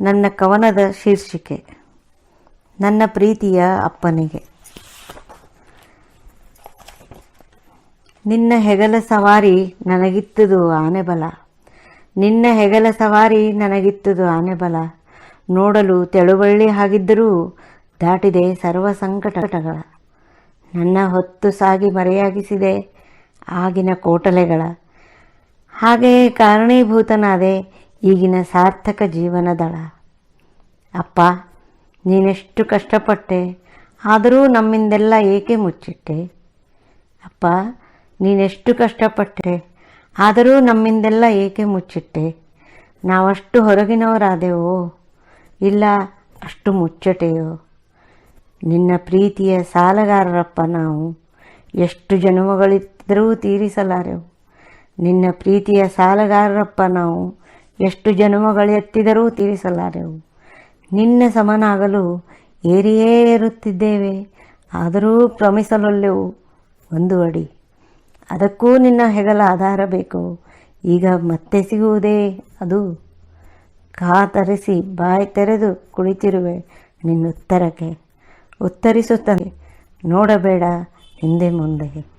ನನ್ನ ಕವನದ ಶೀರ್ಷಿಕೆ, ನನ್ನ ಪ್ರೀತಿಯ ಅಪ್ಪನಿಗೆ. ನಿನ್ನ ಹೆಗಲ ಸವಾರಿ ನನಗಿತ್ತದು ಆನೆಬಲ ನಿನ್ನ ಹೆಗಲ ಸವಾರಿ ನನಗಿತ್ತದು ಆನೆಬಲ ನೋಡಲು ತೆಳುವಳ್ಳಿ ಹಾಗಿದ್ದರೂ ದಾಟಿದೆ ಸರ್ವ ಸಂಕಟಗಳ. ನನ್ನ ಹೊತ್ತು ಸಾಗಿ ಮರೆಯಾಗಿಸಿದೆ ಆಗಿನ ಕೋಟಲೆಗಳ. ಹಾಗೆಯೇ ಕಾರಣೀಭೂತನಾದೆ ಈಗಿನ ಸಾರ್ಥಕ ಜೀವನದಳ. ಅಪ್ಪ, ನೀನೆಷ್ಟು ಕಷ್ಟಪಟ್ಟೆ, ಆದರೂ ನಮ್ಮಿಂದೆಲ್ಲ ಏಕೆ ಮುಚ್ಚಿಟ್ಟೆ? ಅಪ್ಪ, ನೀನೆಷ್ಟು ಕಷ್ಟಪಟ್ಟೆ, ಆದರೂ ನಮ್ಮಿಂದೆಲ್ಲ ಏಕೆ ಮುಚ್ಚಿಟ್ಟೆ? ನಾವಷ್ಟು ಹೊರಗಿನವರಾದೆವೋ? ಇಲ್ಲ, ಅಷ್ಟು ಮುಚ್ಚಟೆಯೋ? ನಿನ್ನ ಪ್ರೀತಿಯ ಸಾಲಗಾರರಪ್ಪ ನಾವು. ಎಷ್ಟು ಜನ್ಮಗಳಿದ್ದರೂ ತೀರಿಸಲಾರೆವು. ನಿನ್ನ ಪ್ರೀತಿಯ ಸಾಲಗಾರರಪ್ಪ ನಾವು. ಎಷ್ಟು ಜನ್ಮಗಳೆತ್ತಿದರೂ ತೀರಿಸಲಾರೆವು ನಿನ್ನ ಸಮನಾಗಲು ಏರಿಯೇ ಇರುತ್ತಿದ್ದೇವೆ ಆದರೂ ಕ್ರಮಿಸಲೊಲ್ಲೆವು ಒಂದು ಅಡಿ. ಅದಕ್ಕೂ ನಿನ್ನ ಹೆಗಲ ಆಧಾರ ಬೇಕು. ಈಗ ಮತ್ತೆ ಸಿಗುವುದೇ ಅದು? ಕಾತರಿಸಿ ಬಾಯಿ ತೆರೆದು ಕುಳಿತಿರುವೆ ನಿನ್ನ ಉತ್ತರಕ್ಕೆ ಉತ್ತರಿಸುತ್ತದೆ ನೋಡಬೇಡ ಹಿಂದೆ ಮುಂದೆ.